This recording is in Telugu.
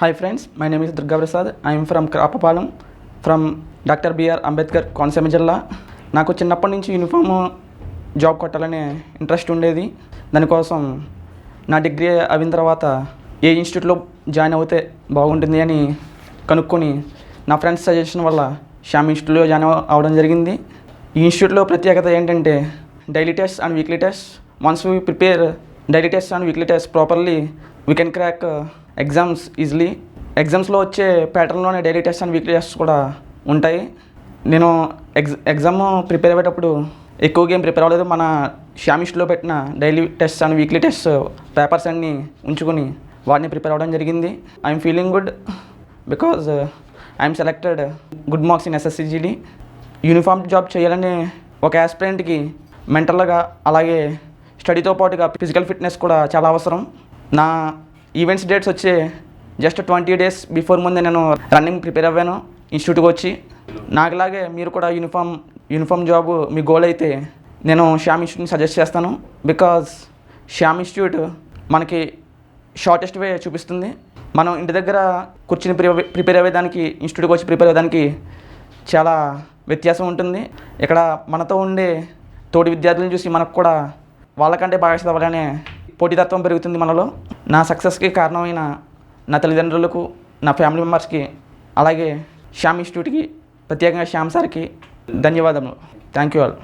Hi friends my name is Durga Prasad I'm from Krapapalem from doctor B R Ambedkar Konaseema జిల్లా నాకు చిన్నప్పటి నుంచి యూనిఫామ్ జాబ్ కొట్టాలనే ఇంట్రెస్ట్ ఉండేది. దానికోసం నా డిగ్రీ అయిన తర్వాత ఏ ఇన్స్టిట్యూట్లో జాయిన్ అవుతే బాగుంటుంది అని కనుక్కొని నా ఫ్రెండ్స్ సజెషన్ వల్ల శ్యామ్ ఇన్స్టిట్యూట్లో జాయిన్ అవ- అవడం జరిగింది. ఈ ఇన్స్టిట్యూట్లో ప్రత్యేకత ఏంటంటే daily test and weekly test once we prepare daily test and weekly test properly we can crack exams easily ఎగ్జామ్స్లో వచ్చే ప్యాటర్న్లోనే daily test and weekly test కూడా ఉంటాయి. నేను ఎగ్జ్ ఎగ్జామ్ ప్రిపేర్ అయ్యేటప్పుడు ఎక్కువగా ఏం ప్రిపేర్ అవ్వలేదు. మన షామిస్ట్లో పెట్టిన daily test and weekly test papers అన్నీ ఉంచుకొని వాటిని ప్రిపేర్ అవ్వడం జరిగింది. I'm feeling good because I'm selected good marks in SSC GD uniform job చేయాలని ఒక యాస్పిరెంట్కి మెంటల్గా అలాగే స్టడీతో పాటుగా ఫిజికల్ ఫిట్నెస్ కూడా చాలా అవసరం. నా ఈవెంట్స్ డేట్స్ వచ్చే జస్ట్ ట్వంటీ డేస్ బిఫోర్ ముందే నేను రన్నింగ్ ప్రిపేర్ అవ్వాను. ఇన్స్టిట్యూట్కి వచ్చి నాకులాగే మీరు కూడా యూనిఫామ్ యూనిఫామ్ జాబ్ మీ గోల్ అయితే నేను శ్యామ్ ఇన్స్టిట్యూట్ని సజెస్ట్ చేస్తాను. బికాజ్ శ్యామ్ ఇన్స్టిట్యూట్ మనకి షార్టెస్ట్ వే చూపిస్తుంది. మనం ఇంటి దగ్గర కూర్చుని ప్రి- ప్రిపేర్ అవ్వేదానికి ఇన్స్టిట్యూట్కి వచ్చి ప్రిపేర్ అవ్వడానికి చాలా వ్యత్యాసం ఉంటుంది. ఇక్కడ మనతో ఉండే తోటి విద్యార్థులను చూసి మనకు కూడా వాళ్ళకంటే బాగా చదవాలనే పోటీతత్వం పెరుగుతుంది మనలో. నా సక్సెస్కి కారణమైన నా తల్లిదండ్రులకు నా ఫ్యామిలీ మెంబర్స్కి అలాగే శ్యామ్ ఇన్స్టిట్యూట్కి ప్రత్యేకంగా శ్యామ్ సార్కి ధన్యవాదములు. Thank you all